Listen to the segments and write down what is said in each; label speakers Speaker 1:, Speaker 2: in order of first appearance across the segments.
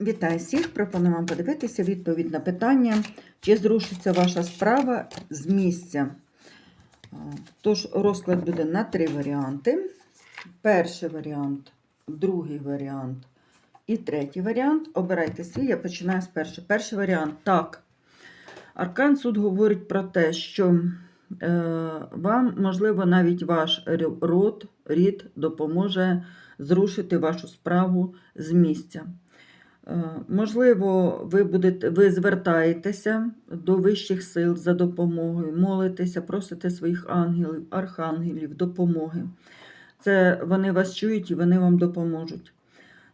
Speaker 1: Вітаю всіх! Пропоную вам подивитися відповідь на питання, чи зрушиться ваша справа з місця. Тож, розклад буде на три варіанти. Перший варіант, другий варіант і третій варіант. Обирайте свій, я починаю з першого. Перший варіант так. Аркан суд говорить про те, що е, вам, можливо, навіть ваш род, рід допоможе зрушити вашу справу з місця. Е, Можливо, ви, будете, ви звертаєтеся до вищих сил за допомогою, молитеся, просите своїх ангелів, архангелів допомоги. Це вони вас чують і вони вам допоможуть.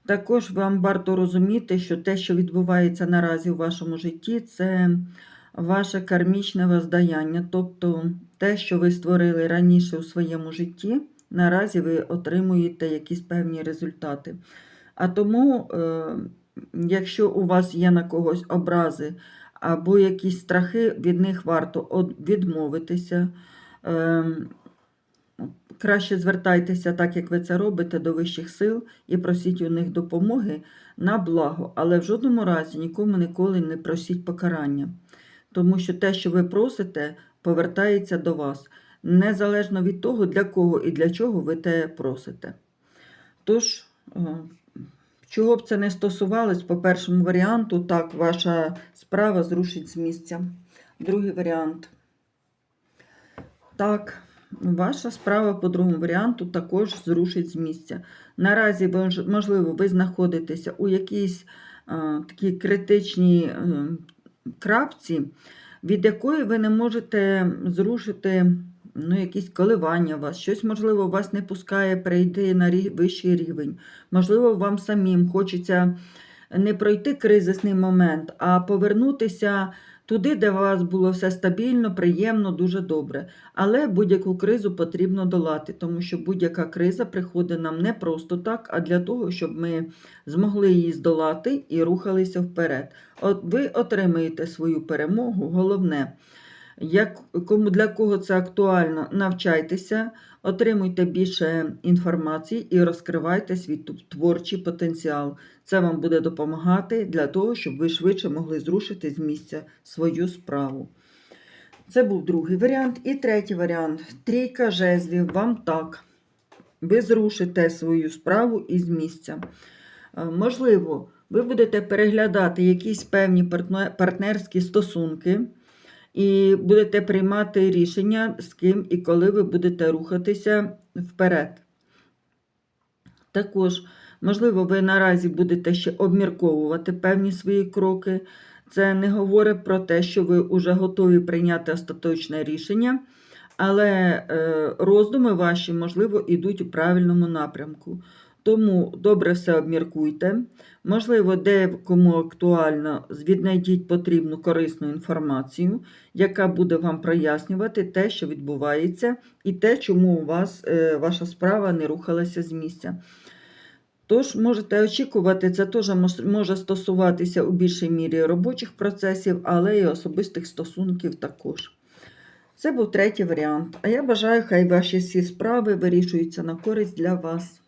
Speaker 1: Також вам варто розуміти, що те, що відбувається наразі у вашому житті, це ваше кармічне воздаяння, тобто те, що ви створили раніше у своєму житті, наразі ви отримуєте якісь певні результати. А тому, е, якщо у вас є на когось образи або якісь страхи, від них варто відмовитися. Ем, Краще звертайтеся, так як ви це робите, до вищих сил і просіть у них допомоги на благо, але в жодному разі нікому ніколи не просіть покарання, тому що те, що ви просите, повертається до вас, незалежно від того, для кого і для чого ви те просите. Тож, е, чого б це не стосувалось, по першому варіанту, так, ваша справа зрушить з місця. Другий варіант. Так, ваша справа по другому варіанту також зрушить з місця. Наразі, можливо, ви знаходитеся у якійсь а, такій критичній е, крапці, від якої ви не можете зрушити ну, якісь коливання у вас, щось, можливо, вас не пускає перейти на вищий рівень. Можливо, вам самим хочеться не пройти кризисний момент, а повернутися туди, де у вас було все стабільно, приємно, дуже добре. Але будь-яку кризу потрібно долати, тому що будь-яка криза приходить нам не просто так, а для того, щоб ми змогли її здолати і рухалися вперед. От ви отримаєте свою перемогу. Головне, як, кому для кого це актуально, навчайтеся, отримуйте більше інформації і розкривайте свій творчий потенціал. Це вам буде допомагати для того, щоб ви швидше могли зрушити з місця свою справу. Це був другий варіант. І третій варіант. Трійка жезлів, вам так. Ви зрушите свою справу із місця. Е, Можливо, ви будете переглядати якісь певні партнерські стосунки і будете приймати рішення, з ким і коли ви будете рухатися вперед. Також, можливо, ви наразі будете ще обмірковувати певні свої кроки. Це не говорить про те, що ви вже готові прийняти остаточне рішення, але е, роздуми ваші, можливо, йдуть у правильному напрямку. Тому добре все обміркуйте. Можливо, де кому актуально, віднайдіть потрібну корисну інформацію, яка буде вам прояснювати те, що відбувається, і те, чому у вас е, ваша справа не рухалася з місця. Тож можете очікувати, це теж може стосуватися у більшій мірі робочих процесів, але й особистих стосунків також. Це був третій варіант. А я бажаю, хай ваші всі справи вирішуються на користь для вас.